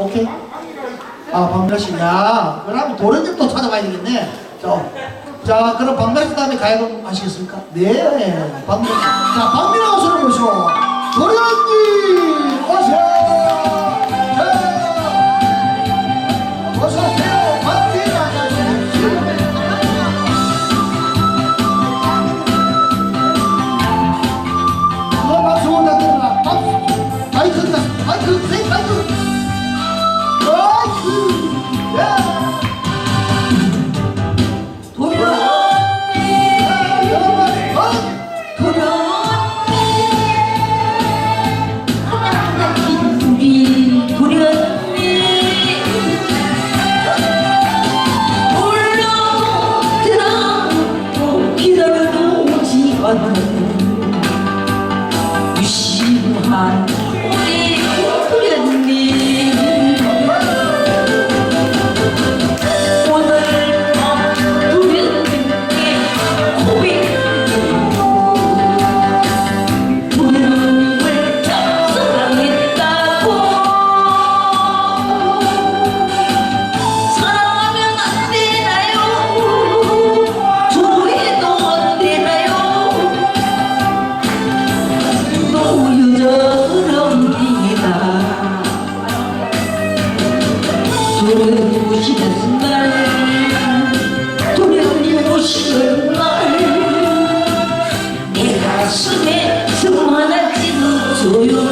오케이? 아, 박멸씨야. 그러면 도련님 또 찾아봐야 되겠네. 자, 자 그럼 박멸씨 다음에 가야금 하시겠습니까? 네, 박멸씨. 자, 박민아 가수를 모시고 도련님 오세요. 아, 네. you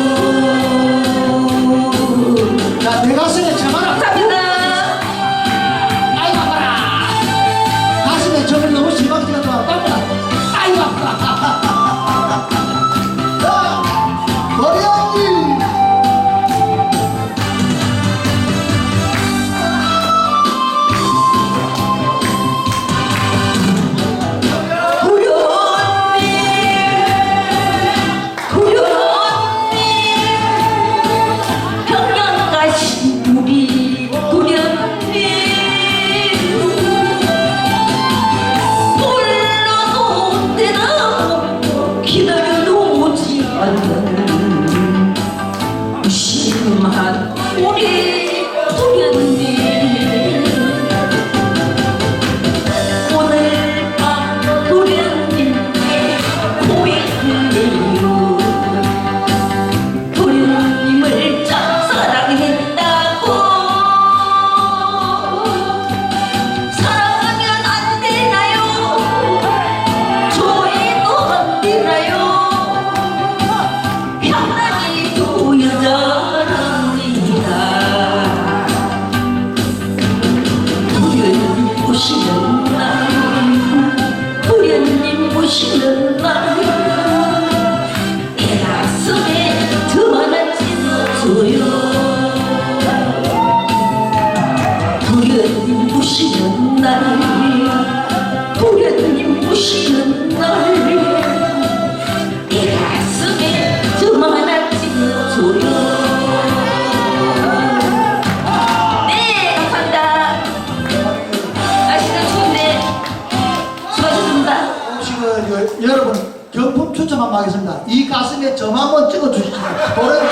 여러분 경품 추첨 한번 하겠습니다. 이 가슴에 점한번 찍어주시죠. 도레미